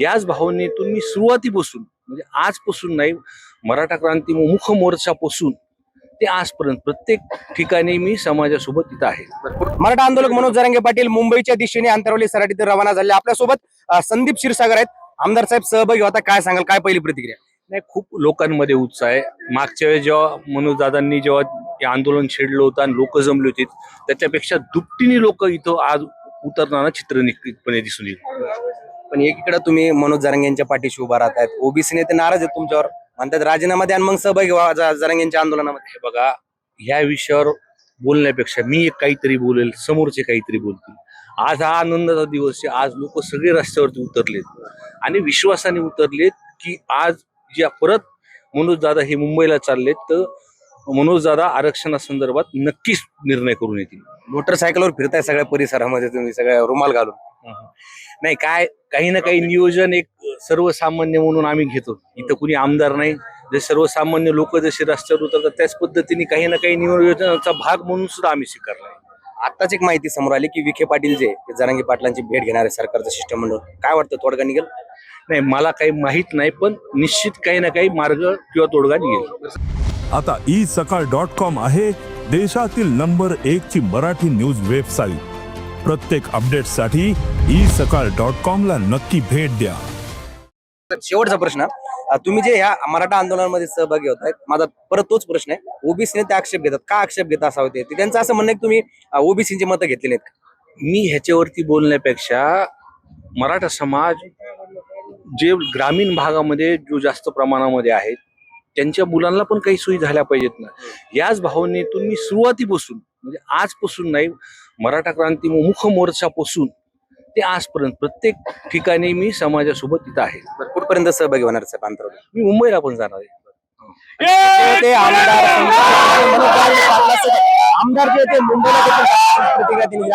याच भावनेतून मी सुरुवातीपासून म्हणजे आजपासून नाही मराठा क्रांती मुख मोर्चापासून ते आजपर्यंत प्रत्येक ठिकाणी मी समाजासोबत इथं आहे. मराठा आंदोलक मनोज जरांगे पाटील मुंबईच्या दिशेने अंतरवली सराटीत रवाना झाले. आपल्यासोबत संदीप क्षीरसागर आहेत. आमदार साहेब सहभागी होता. काय सांगाल? काय पहिली प्रतिक्रिया? नाही खूप लोकांमध्ये उत्साह आहे. मागच्या वेळेस जेव्हा मनोजदादांनी जेव्हा हे आंदोलन छेडलं होतं आणि लोक जमले होते त्याच्यापेक्षा दुपटीने लोक इथं आज उतरताना चित्र निश्चितपणे दिसून येईल. पण एकीकडे तुम्ही मनोज जरांगे यांच्या पाठीशी उभा राहत आहेत ओबीसी नेते नाराज आहेत तुमच्यावर. म्हणतात राजीनामा द्या आणि मग सहभागी व्हा ज- जरांगे यांच्या आंदोलनामध्ये. हे बघा ह्या विषयावर बोलण्यापेक्षा मी एक काहीतरी बोलेल समोरचे काहीतरी बोलतील. आज हा आनंदाचा दिवस आहे. आज लोक सगळे रस्त्यावरती उतरलेत. आणि विश्वासाने उतरलेत की आज ज्या परत मनोज दादा हे मुंबईला चाललेत तर मनोज दादा आरक्षणासंदर्भात नक्कीच निर्णय करून येतील. मोटरसायकलवर फिरताय सगळ्या परिसरामध्ये तुम्ही सगळ्या रुमाल घालून. नाही काय काही ना काही नियोजन एक सर्वसामान्य म्हणून आम्ही घेतो. इथं कुणी आमदार नाही. जे सर्वसामान्य लोक जसे रस्त्यावर उतरतात त्याच पद्धतीने काही ना काही नियोजनाचा भाग म्हणून सुद्धा आम्ही स्वीकारलाय आत्ताच एक माहिती समोर आली की विखे पाटील जे ते जरांगे पाटलांची भेट घेणार आहे सरकारचं शिष्टमंडळ. काय वाटतं तोडगा निघेल? नाही मला काही माहीत नाही पण निश्चित काही ना काही मार्ग किंवा तोडगा निघेल. आता ई सकाळ डॉट कॉम आहे देशातील नंबर एक ची मराठी न्यूज वेबसाईट. प्रत्येक अपडेटसाठी ई सकाळ डॉट कॉम ला नक्की भेट द्या. तर शेवटचा प्रश्न. तुम्ही जे ह्या मराठा आंदोलनामध्ये सहभागी होत आहेत माझा परत तोच प्रश्न आहे. ओबीसीने ते आक्षेप घेतात. का आक्षेप घेत असावं ते ते त्यांचं असं म्हणणं आहे की तुम्ही ओबीसीची मतं घेतली नाहीत मी ह्याच्यावरती बोलण्यापेक्षा मराठा समाज जे ग्रामीण भागामध्ये जो जास्त प्रमाणामध्ये आहेत त्यांच्या मुलांना पण काही सोयी झाल्या पाहिजेत ना. याच भावनेतून मी सुरुवातीपासून म्हणजे आजपासून नाही मराठा क्रांती मुख मोर्चापासून ते आजपर्यंत प्रत्येक ठिकाणी मी समाजासोबत इथं आहे. कुठपर्यंत सहभागी होणार साहेब मी मुंबईला पण जाणार आहे. ते आमदार आमदार जे ते मुंबईला देखील प्रतिक्रिया दिली